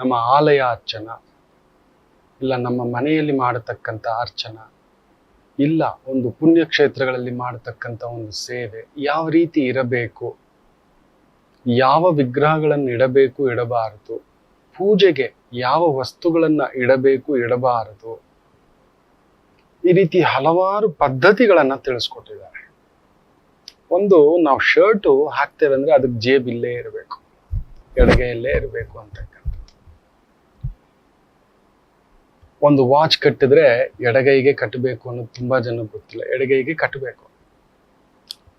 ನಮ್ಮ ಆಲಯ ಅರ್ಚನ, ಇಲ್ಲ ನಮ್ಮ ಮನೆಯಲ್ಲಿ ಮಾಡತಕ್ಕಂಥ ಅರ್ಚನ, ಇಲ್ಲ ಒಂದು ಪುಣ್ಯಕ್ಷೇತ್ರಗಳಲ್ಲಿ ಮಾಡತಕ್ಕಂಥ ಒಂದು ಸೇವೆ, ಯಾವ ರೀತಿ ಇರಬೇಕು, ಯಾವ ವಿಗ್ರಹಗಳನ್ನು ಇಡಬೇಕು ಇಡಬಾರದು, ಪೂಜೆಗೆ ಯಾವ ವಸ್ತುಗಳನ್ನ ಇಡಬೇಕು ಇಡಬಾರದು, ಈ ರೀತಿ ಹಲವಾರು ಪದ್ಧತಿಗಳನ್ನು ತಿಳಿಸ್ಕೊಟ್ಟಿದ್ದಾರೆ. ಒಂದು ನಾವು ಶರ್ಟು ಹಾಕ್ತೇವೆ ಅಂದ್ರೆ ಅದಕ್ಕೆ ಜೇಬಿಲ್ಲೇ ಇರಬೇಕು, ಎಡಗೈಯಲ್ಲೇ ಇರಬೇಕು ಅಂತಕ್ಕಂಥ ಒಂದು ವಾಚ್ ಕಟ್ಟಿದ್ರೆ ಎಡಗೈಗೆ ಕಟ್ಟಬೇಕು ಅನ್ನೋದು ತುಂಬಾ ಜನ ಗೊತ್ತಿಲ್ಲ. ಎಡಗೈಗೆ ಕಟ್ಟಬೇಕು.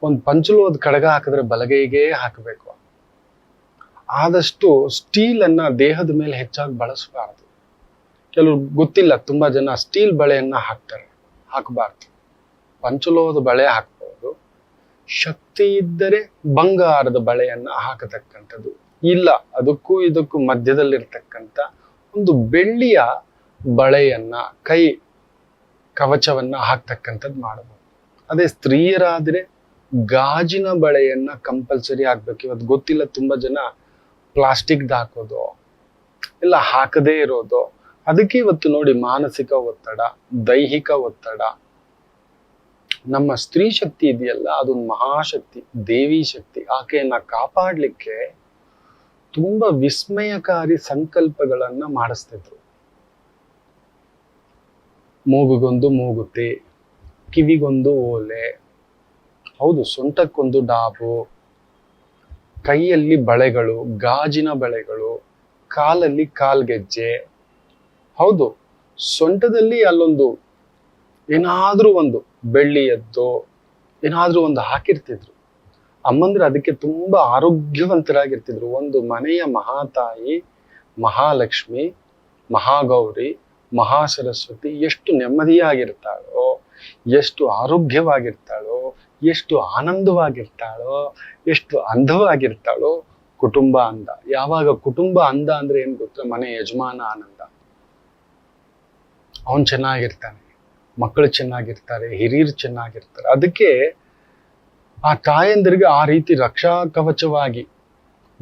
ಒಂದು ಪಂಚಲೋದ ಕಡಗ ಹಾಕಿದ್ರೆ ಬಲಗೈಗೆ ಹಾಕಬೇಕು. ಆದಷ್ಟು ಸ್ಟೀಲ್ ಅನ್ನ ದೇಹದ ಮೇಲೆ ಹೆಚ್ಚಾಗಿ ಬಳಸಬಾರದು. ಕೆಲವ್ರು ಗೊತ್ತಿಲ್ಲ, ತುಂಬಾ ಜನ ಸ್ಟೀಲ್ ಬಳೆಯನ್ನು ಹಾಕ್ತಾರೆ, ಹಾಕಬಾರ್ದು. ಪಂಚಲೋಹದ ಬಳೆ ಹಾಕ್ಬೋದು. ಶಕ್ತಿ ಇದ್ದರೆ ಬಂಗಾರದ ಬಳೆಯನ್ನು ಹಾಕತಕ್ಕಂಥದ್ದು ಇಲ್ಲ. ಅದಕ್ಕೂ ಇದಕ್ಕೂ ಮಧ್ಯದಲ್ಲಿರ್ತಕ್ಕಂಥ ಒಂದು ಬೆಳ್ಳಿಯ ಬಳೆಯನ್ನ, ಕೈ ಕವಚವನ್ನ ಹಾಕ್ತಕ್ಕಂಥದ್ದು ಮಾಡಬಹುದು ಅದೇ ಸ್ತ್ರೀಯರಾದ್ರೆ ಗಾಜಿನ ಬಳೆಯನ್ನ ಕಂಪಲ್ಸರಿ ಹಾಕ್ಬೇಕು. ಇವತ್ತು ಗೊತ್ತಿಲ್ಲ ತುಂಬಾ ಜನ ಪ್ಲಾಸ್ಟಿಕ್ದು ಹಾಕೋದು ಇಲ್ಲ ಹಾಕದೇ ಇರೋದು, ಅದಕ್ಕೆ ಇವತ್ತು ನೋಡಿ ಮಾನಸಿಕ ಒತ್ತಡ, ದೈಹಿಕ ಒತ್ತಡ. ನಮ್ಮ ಸ್ತ್ರೀ ಶಕ್ತಿ ಇದೆಯಲ್ಲ, ಅದೊಂದು ಮಹಾಶಕ್ತಿ, ದೇವಿ ಶಕ್ತಿ. ಆಕೆಯನ್ನ ಕಾಪಾಡ್ಲಿಕ್ಕೆ ತುಂಬಾ ವಿಸ್ಮಯಕಾರಿ ಸಂಕಲ್ಪಗಳನ್ನ ಮಾಡಿಸ್ತಿದ್ರು. ಮೂಗುಗೊಂದು ಮೂಗುತಿ, ಕಿವಿಗೊಂದು ಓಲೆ, ಹೌದು, ಸೊಂಟಕ್ಕೊಂದು ಡಾಬು, ಕೈಯಲ್ಲಿ ಬಳೆಗಳು, ಗಾಜಿನ ಬಳೆಗಳು, ಕಾಲಲ್ಲಿ ಕಾಲ್ಗೆಜ್ಜೆ, ಹೌದು, ಸೊಂಟದಲ್ಲಿ ಅಲ್ಲೊಂದು, ಏನಾದ್ರೂ ಒಂದು ಬೆಳ್ಳಿಯದ್ದು ಏನಾದ್ರೂ ಒಂದು ಹಾಕಿರ್ತಿದ್ರು. ಅಮ್ಮಂದ್ರೆ ಅದಕ್ಕೆ ತುಂಬಾ ಆರೋಗ್ಯವಂತರಾಗಿರ್ತಿದ್ರು. ಒಂದು ಮನೆಯ ಮಹಾತಾಯಿ, ಮಹಾಲಕ್ಷ್ಮಿ, ಮಹಾಗೌರಿ ಮಹಾಸರಸ್ವತಿ ಎಷ್ಟು ನೆಮ್ಮದಿಯಾಗಿರ್ತಾಳೋ, ಎಷ್ಟು ಆರೋಗ್ಯವಾಗಿರ್ತಾಳೋ, ಎಷ್ಟು ಆನಂದವಾಗಿರ್ತಾಳೋ, ಎಷ್ಟು ಅಂಧವಾಗಿರ್ತಾಳೋ ಕುಟುಂಬ ಅಂದ. ಯಾವಾಗ ಕುಟುಂಬ ಅಂದ ಅಂದ್ರೆ ಏನ್ ಗೊತ್ತಾ? ಮನೆ ಯಜಮಾನ ಆನಂದ. ಅವನ್ ಚೆನ್ನಾಗಿರ್ತಾನೆ. ಮಕ್ಕಳು ಚೆನ್ನಾಗಿರ್ತಾರೆ, ಹಿರಿಯರು ಚೆನ್ನಾಗಿರ್ತಾರೆ. ಅದಕ್ಕೆ ಆ ತಾಯಂದಿರಿಗೆ ಆ ರೀತಿ ರಕ್ಷಾ ಕವಚವಾಗಿ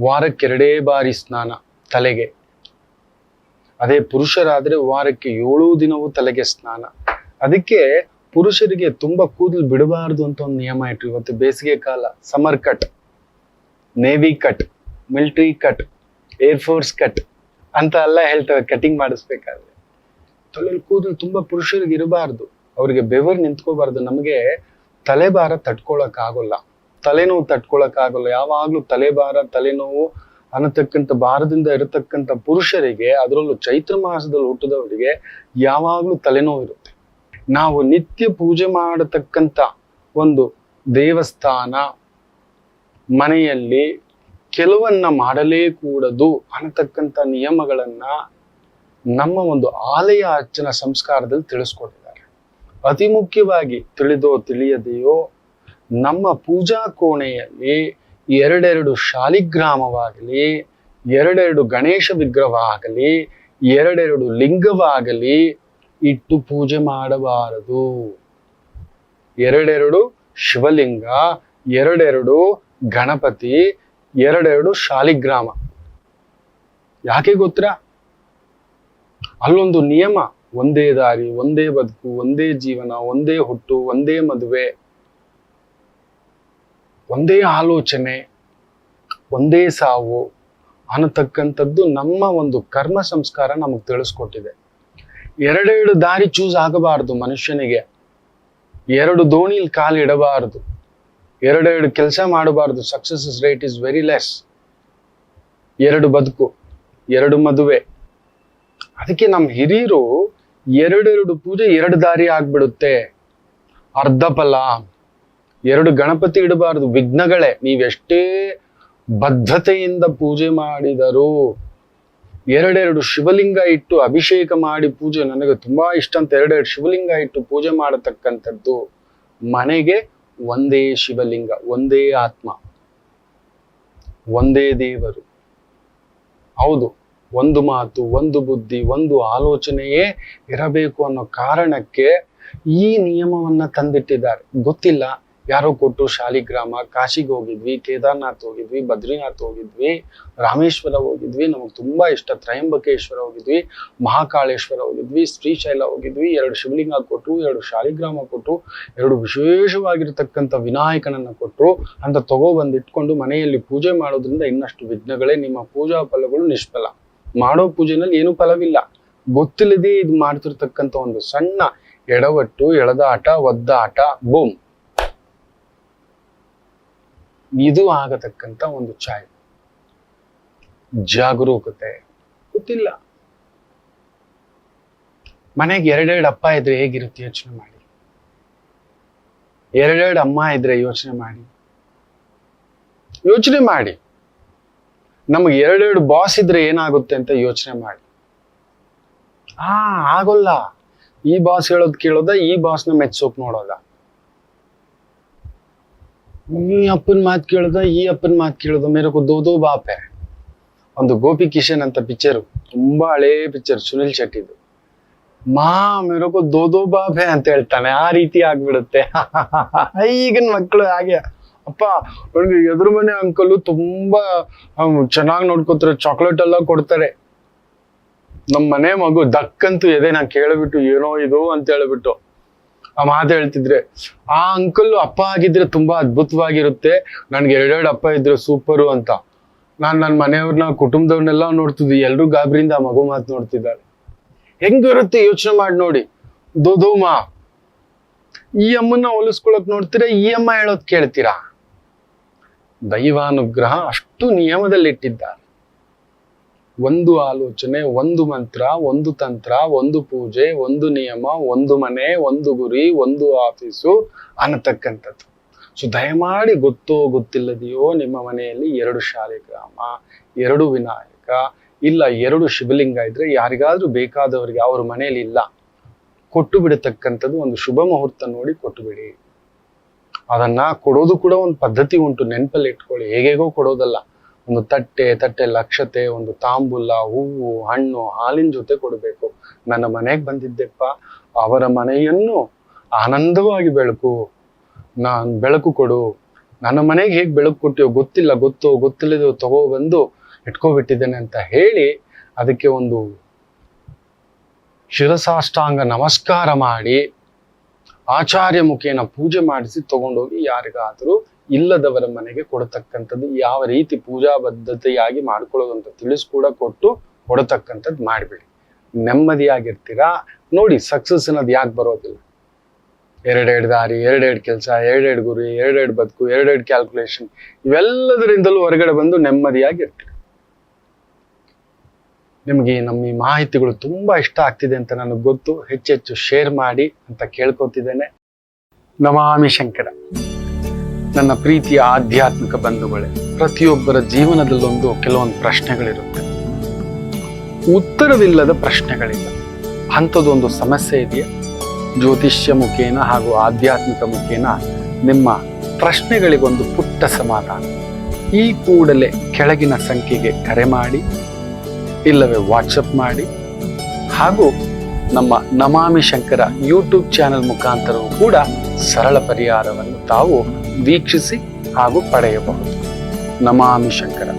ವಾರಕ್ಕೆರಡೇ ಬಾರಿ ಸ್ನಾನ ತಲೆಗೆ. ಅದೇ ಪುರುಷರಾದ್ರೆ ವಾರಕ್ಕೆ ಏಳು ದಿನವೂ ತಲೆಗೆ ಸ್ನಾನ. ಅದಕ್ಕೆ ಪುರುಷರಿಗೆ ತುಂಬಾ ಕೂದಲು ಬಿಡಬಾರದು ಅಂತ ಒಂದು ನಿಯಮ ಇಟ್ರು. ಇವತ್ತು ಬೇಸಿಗೆ ಕಾಲ summer cut navy cut military cut air force cut ಅಂತ ಎಲ್ಲ ಹೇಳ್ತವೆ ಕಟಿಂಗ್ ಮಾಡಿಸ್ಬೇಕಾದ್ರೆ. ತಲೆಯಲ್ಲಿ ಕೂದಲು ತುಂಬಾ ಪುರುಷರಿಗೆ ಇರಬಾರ್ದು. ಅವ್ರಿಗೆ ಬೆವರು ನಿಂತ್ಕೋಬಾರ್ದು. ನಮಗೆ ತಲೆಭಾರ ತಟ್ಕೊಳಕ್ ಆಗೋಲ್ಲ ತಲೆನೋವು ತಟ್ಕೊಳಕ್ಕಾಗಲ್ಲ. ಆಗೋಲ್ಲ ಯಾವಾಗ್ಲೂ ತಲೆಭಾರ, ತಲೆನೋವು ಅನ್ನತಕ್ಕಂಥ ಭಾರದಿಂದ ಇರತಕ್ಕಂಥ ಪುರುಷರಿಗೆ ಅದರಲ್ಲೂ ಚೈತ್ರ ಮಾಸದಲ್ಲಿ ಹುಟ್ಟಿದವರಿಗೆ ಯಾವಾಗ್ಲೂ ತಲೆನೋವು ಇರುತ್ತೆ. ನಾವು ನಿತ್ಯ ಪೂಜೆ ಮಾಡತಕ್ಕಂಥ ಒಂದು ದೇವಸ್ಥಾನ ಮನೆಯಲ್ಲಿ ಕೆಲವನ್ನ ಮಾಡಲೇ ಕೂಡದು ಅನ್ನತಕ್ಕಂಥ ನಿಯಮಗಳನ್ನ ನಮ್ಮ ಒಂದು ಆಲಯ ಅಚ್ಚನ ಸಂಸ್ಕಾರದಲ್ಲಿ ತಿಳಿಸ್ಕೊಟ್ಟಿದ್ದಾರೆ. ಅತಿ ಮುಖ್ಯವಾಗಿ ತಿಳಿದೋ ತಿಳಿಯದೆಯೋ ನಮ್ಮ ಪೂಜಾ ಕೋಣೆಯಲ್ಲಿ ಎರಡೆರಡು ಶಾಲಿಗ್ರಾಮವಾಗಲಿ, ಎರಡೆರಡು ಗಣೇಶ ವಿಗ್ರಹವಾಗಲಿ, ಎರಡೆರಡು ಲಿಂಗವಾಗಲಿ ಇಟ್ಟು ಪೂಜೆ ಮಾಡಬಾರದು. ಎರಡೆರಡು ಶಿವಲಿಂಗ, ಎರಡೆರಡು ಗಣಪತಿ, ಎರಡೆರಡು ಶಾಲಿಗ್ರಾಮ. ಯಾಕೆ ಗೊತ್ತಾ? ಅಲ್ಲೊಂದು ನಿಯಮ, ಒಂದೇ ದಾರಿ, ಒಂದೇ ಬದುಕು, ಒಂದೇ ಜೀವನ, ಒಂದೇ ಹುಟ್ಟು, ಒಂದೇ ಮದುವೆ. ಒಂದೇ ಆಲೋಚನೆ. ಒಂದೇ ಸಾವು ಅನ್ನತಕ್ಕಂಥದ್ದು ನಮ್ಮ ಒಂದು ಕರ್ಮ ಸಂಸ್ಕಾರ ನಮಗೆ ತಿಳಿಸ್ಕೊಟ್ಟಿದೆ. ಎರಡೆರಡು ದಾರಿ ಚೂಸ್ ಆಗಬಾರದು ಮನುಷ್ಯನಿಗೆ. ಎರಡು ದೋಣಿಲಿ ಕಾಲು ಇಡಬಾರದು. ಎರಡೆರಡು ಕೆಲಸ ಮಾಡಬಾರದು. Success rate is very less ಎರಡು ಬದುಕು, ಎರಡು ಮದುವೆ. ಅದಕ್ಕೆ ನಮ್ಮ ಹಿರಿಯರು ಎರಡೆರಡು ಪೂಜೆ ಎರಡು ದಾರಿ ಆಗ್ಬಿಡುತ್ತೆ. ಅರ್ಧ ಫಲ ಎರಡು ಗಣಪತಿ ಇಡಬಾರದು. ವಿಘ್ನಗಳೇ, ನೀವೆಷ್ಟೇ ಬದ್ಧತೆಯಿಂದ ಪೂಜೆ ಮಾಡಿದರು. ಎರಡೆರಡು ಶಿವಲಿಂಗ ಇಟ್ಟು ಅಭಿಷೇಕ ಮಾಡಿ ಪೂಜೆ ನನಗೆ ತುಂಬಾ ಇಷ್ಟ ಅಂತ ಎರಡೆರಡು ಶಿವಲಿಂಗ ಇಟ್ಟು ಪೂಜೆ ಮಾಡತಕ್ಕಂಥದ್ದು ಮನೆಗೆ ಒಂದೇ ಶಿವಲಿಂಗ, ಒಂದೇ ಆತ್ಮ, ಒಂದೇ ದೇವರು. ಹೌದು, ಒಂದು ಮಾತು, ಒಂದು ಬುದ್ಧಿ, ಒಂದು ಆಲೋಚನೆಯೇ ಇರಬೇಕು ಅನ್ನೋ ಕಾರಣಕ್ಕೆ ಈ ನಿಯಮವನ್ನ ತಂದಿಟ್ಟಿದ್ದಾರೆ. ಗೊತ್ತಿಲ್ಲ ಯಾರೋ ಕೊಟ್ಟು ಶಾಲಿಗ್ರಾಮ, ಕಾಶಿಗೆ ಹೋಗಿದ್ವಿ, ಕೇದಾರ್ನಾಥ್ ಹೋಗಿದ್ವಿ, ಬದ್ರಿನಾಥ್ ಹೋಗಿದ್ವಿ, ರಾಮೇಶ್ವರ ಹೋಗಿದ್ವಿ, ನಮಗೆ ತುಂಬಾ ಇಷ್ಟ. ತ್ರಯಂಬಕೇಶ್ವರ ಹೋಗಿದ್ವಿ, ಮಹಾಕಾಳೇಶ್ವರ ಹೋಗಿದ್ವಿ, ಶ್ರೀಶೈಲ ಹೋಗಿದ್ವಿ, ಎರಡು ಶಿವಲಿಂಗ ಕೊಟ್ಟರು ಎರಡು ಶಾಲಿಗ್ರಾಮ ಕೊಟ್ಟರು ಎರಡು ವಿಶೇಷವಾಗಿರ್ತಕ್ಕಂಥ ವಿನಾಯಕನನ್ನ ಕೊಟ್ಟರು ಅಂತ ತಗೊಬಂದು ಇಟ್ಕೊಂಡು ಮನೆಯಲ್ಲಿ ಪೂಜೆ ಮಾಡೋದ್ರಿಂದ ಇನ್ನಷ್ಟು ವಿಘ್ನಗಳೇ ನಿಮ್ಮ ಪೂಜಾ ಫಲಗಳು ನಿಷ್ಫಲ. ಮಾಡೋ ಪೂಜೆನಲ್ಲಿ ಏನು ಫಲವಿಲ್ಲ. ಗೊತ್ತಿಲ್ಲದೆ ಇದು ಮಾಡ್ತಿರ್ತಕ್ಕಂಥ ಒಂದು ಸಣ್ಣ ಎಡವಟ್ಟು ಎಳೆದಾಟ ಒದ್ದಾಟ, ಬೂಮ್. ಇದು ಆಗತಕ್ಕಂತ ಒಂದು ಛಾಯೆ. ಜಾಗರೂಕತೆ. ಗೊತ್ತಿಲ್ಲ. ಮನೆಗೆ ಎರಡೆರಡು ಅಪ್ಪ ಇದ್ರೆ ಹೇಗಿರುತ್ತೆ ಯೋಚನೆ ಮಾಡಿ. ಎರಡೆರಡು ಅಮ್ಮ ಇದ್ರೆ ಯೋಚನೆ ಮಾಡಿ. ಯೋಚನೆ ಮಾಡಿ. ನಮಗೆ ಎರಡೆರಡು ಬಾಸ್ ಇದ್ರೆ ಏನಾಗುತ್ತೆ ಅಂತ ಯೋಚನೆ ಮಾಡಿ. ಆ, ಆಗೋಲ್ಲ. ಈ ಬಾಸ್ ಹೇಳೋದು ಕೇಳೋದ, ಈ ಬಾಸ್ನ ಮೆಚ್ಚೋಕ್ ನೋಡೋದ ಈ ಅಪ್ಪನ ಮಾತು ಕೇಳ್ದ, ಈ ಅಪ್ಪನ ಮಾತು ಕೇಳ್ದ ಮೇರೆ ದೋ ದೋ ಬಾಪೆ. ಒಂದು ಗೋಪಿ ಕಿಶನ್ ಅಂತ ಪಿಕ್ಚರ್ ತುಂಬಾ ಹಳೆ ಪಿಕ್ಚರ್ ಸುನಿಲ್ ಶೆಟ್ಟಿದು. ಮಾ ಮೇರಕು ದೋ ದೋ ಬಾಪೆ ಅಂತ ಹೇಳ್ತಾನೆ, ಆ ರೀತಿ ಆಗ್ಬಿಡುತ್ತೆ. ಈಗಿನ ಮಕ್ಕಳು ಹಾಗೆ. ಅಪ್ಪ ಅವ್ರಿಗೆ ಎದುರು ಮನೆ ಅಂಕಲು ತುಂಬಾ ಚೆನ್ನಾಗಿ ನೋಡ್ಕೋತಾರೆ ಚಾಕ್ಲೇಟ್ ಎಲ್ಲ ಕೊಡ್ತಾರೆ. ನಮ್ಮ ಮನೆ ಮಗು ದಕ್ಕಂತೂ ಎದೆ ನಾ ಕೇಳಿಬಿಟ್ಟು ಏನೋ ಇದು ಅಂತ ಹೇಳ್ಬಿಟ್ಟು. ಆ ಮಾತು ಹೇಳ್ತಿದ್ರೆ, ಆ ಅಂಕಲ್ ಅಪ್ಪ ಆಗಿದ್ರೆ ತುಂಬಾ ಅದ್ಭುತವಾಗಿರುತ್ತೆ. ನನ್ಗೆ ಎರಡೆರಡು ಅಪ್ಪ ಇದ್ರೆ ಸೂಪರು ಅಂತ. ನಾನ್ ನನ್ನ ಮನೆಯವ್ರನ್ನ ಕುಟುಂಬದವ್ರನ್ನೆಲ್ಲ ನೋಡ್ತಿದ್ವಿ ಗಾಬರಿಯಿಂದ ಆ ಮಗು ಮಾತು ನೋಡ್ತಿದ್ದಾರೆ. ಹೆಂಗಿರುತ್ತೆ ಯೋಚನೆ ಮಾಡಿ ನೋಡಿ. ದೋದೋಮ ಈ ಅಮ್ಮನ್ನ ಹೋಲಿಸ್ಕೊಳಕ್ ನೋಡ್ತೀರಾ ಈ ಅಮ್ಮ ಹೇಳೋದ್ ಕೇಳ್ತೀರಾ? ದೈವಾನುಗ್ರಹ ಅಷ್ಟು ನಿಯಮದಲ್ಲಿಟ್ಟಿದ್ದಾರೆ ಒಂದು ಆಲೋಚನೆ, ಒಂದು ಮಂತ್ರ, ಒಂದು ತಂತ್ರ, ಒಂದು ಪೂಜೆ, ಒಂದು ನಿಯಮ, ಒಂದು ಮನೆ, ಒಂದು ಗುರಿ, ಒಂದು ಆಫೀಸು ಅನ್ನತಕ್ಕಂಥದ್ದು. ಸೊ ದಯಮಾಡಿ ಗೊತ್ತೋ ಗೊತ್ತಿಲ್ಲದೆಯೋ ನಿಮ್ಮ ಮನೆಯಲ್ಲಿ ಎರಡು ಶಾಲಿಗ್ರಾಮ ಎರಡು ವಿನಾಯಕ, ಇಲ್ಲ ಎರಡು ಶಿವಲಿಂಗ ಇದ್ರೆ ಯಾರಿಗಾದ್ರೂ ಬೇಕಾದವರಿಗೆ ಅವ್ರ ಮನೆಯಲ್ಲಿ ಇಲ್ಲ. ಕೊಟ್ಟು ಬಿಡತಕ್ಕಂಥದ್ದು ಒಂದು ಶುಭ ಮುಹೂರ್ತ ನೋಡಿ ಕೊಟ್ಟು ಬಿಡಿ ಅದನ್ನ ಕೊಡೋದು ಕೂಡ ಒಂದು ಪದ್ಧತಿ ಉಂಟು. ನೆನಪಲ್ಲಿ ಇಟ್ಕೊಳ್ಳಿ. ಹೇಗೇಗೋ ಕೊಡೋದಲ್ಲ. ಒಂದು ತಟ್ಟೆ ತಟ್ಟೆ ಲಕ್ಷತೆ, ಒಂದು ತಾಂಬೂಲ, ಹೂವು, ಹಣ್ಣು, ಹಾಲಿನ ಜೊತೆ ಕೊಡಬೇಕು. ನನ್ನ ಮನೆಗೆ ಬಂದಿದ್ದೆಪ್ಪ. ಅವರ ಮನೆಯನ್ನು ಆನಂದವಾಗಿ ಬೆಳಕು. ನಾನ್ ಬೆಳಕು ಕೊಡು. ನನ್ನ ಮನೆಗೆ ಹೇಗೆ ಬೆಳಕು ಕೊಟ್ಟಿಯೋ ಗೊತ್ತಿಲ್ಲ. ಗೊತ್ತು, ಗೊತ್ತಿಲ್ಲದೋ ತಗೋ ಬಂದು ಇಟ್ಕೋಬಿಟ್ಟಿದ್ದೇನೆ ಅಂತ ಹೇಳಿ ಅದಕ್ಕೆ ಒಂದು ಶಿರಸಾಷ್ಟಾಂಗ ನಮಸ್ಕಾರ ಮಾಡಿ ಆಚಾರ್ಯ ಮುಖೇನ ಪೂಜೆ ಮಾಡಿಸಿ ತಗೊಂಡೋಗಿ ಯಾರಿಗಾದರೂ ಇಲ್ಲದವರ ಮನೆಗೆ ಕೊಡತಕ್ಕಂಥದ್ದು, ಯಾವ ರೀತಿ ಪೂಜಾ ಬದ್ಧತೆಯಾಗಿ ಮಾಡ್ಕೊಳ್ಳೋದು ಅಂತ ತಿಳಿಸ್ಕೂಡ ಕೊಟ್ಟು ಕೊಡತಕ್ಕಂಥದ್ದು ಮಾಡಿಬಿಡಿ. ನೆಮ್ಮದಿಯಾಗಿರ್ತೀರಾ? ನೋಡಿ ಸಕ್ಸಸ್ ಅನ್ನೋದು ಯಾಕೆ ಬರೋದಿಲ್ಲ? ಎರಡೆರಡು ದಾರಿ, ಎರಡೆರಡು ಕೆಲಸ, ಎರಡೆರಡು ಗುರಿ, ಎರಡೆರಡು ಬದುಕು, ಎರಡೆರಡು ಕ್ಯಾಲ್ಕುಲೇಷನ್ ಇವೆಲ್ಲದರಿಂದಲೂ ಹೊರಗಡೆ ಬಂದು ನೆಮ್ಮದಿಯಾಗಿರ್ತೀರಿ. ನಿಮಗೆ ನಮ್ಮ ಈ ಮಾಹಿತಿಗಳು ತುಂಬಾ ಇಷ್ಟ ಆಗ್ತಿದೆ ಅಂತ ನನಗೆ ಗೊತ್ತು. ಹೆಚ್ಚೆಚ್ಚು ಶೇರ್ ಮಾಡಿ ಅಂತ ಕೇಳ್ಕೊತಿದ್ದೇನೆ. ನಮಾಮಿ ಶಂಕರ. ನನ್ನ ಪ್ರೀತಿಯ ಆಧ್ಯಾತ್ಮಿಕ ಬಂಧುಗಳೇ, ಪ್ರತಿಯೊಬ್ಬರ ಜೀವನದಲ್ಲೊಂದು ಕೆಲವೊಂದು ಪ್ರಶ್ನೆಗಳಿರುತ್ತೆ. ಉತ್ತರವಿಲ್ಲದ ಪ್ರಶ್ನೆಗಳಿಲ್ಲ. ಅಂಥದ್ದೊಂದು ಸಮಸ್ಯೆ ಇದೆಯಾ? ಜ್ಯೋತಿಷ್ಯ ಮುಖೇನ ಹಾಗೂ ಆಧ್ಯಾತ್ಮಿಕ ಮುಖೇನ ನಿಮ್ಮ ಪ್ರಶ್ನೆಗಳಿಗೊಂದು ಪುಟ್ಟ ಸಮಾಧಾನ. ಈ ಕೂಡಲೇ ಕೆಳಗಿನ ಸಂಖ್ಯೆಗೆ ಕರೆ ಮಾಡಿ, ಇಲ್ಲವೇ ವಾಟ್ಸಪ್ ಮಾಡಿ, ಹಾಗೂ ನಮ್ಮ ನಮಾಮಿ ಶಂಕರ ಯೂಟ್ಯೂಬ್ ಚಾನೆಲ್ ಮುಖಾಂತರವೂ ಕೂಡ ಸರಳ ಪರಿಹಾರವನ್ನು ತಾವು ವೀಕ್ಷಿಸಿ ಹಾಗೂ ಪಡೆಯಬಹುದು. ನಮಾಮಿ ಶಂಕರ.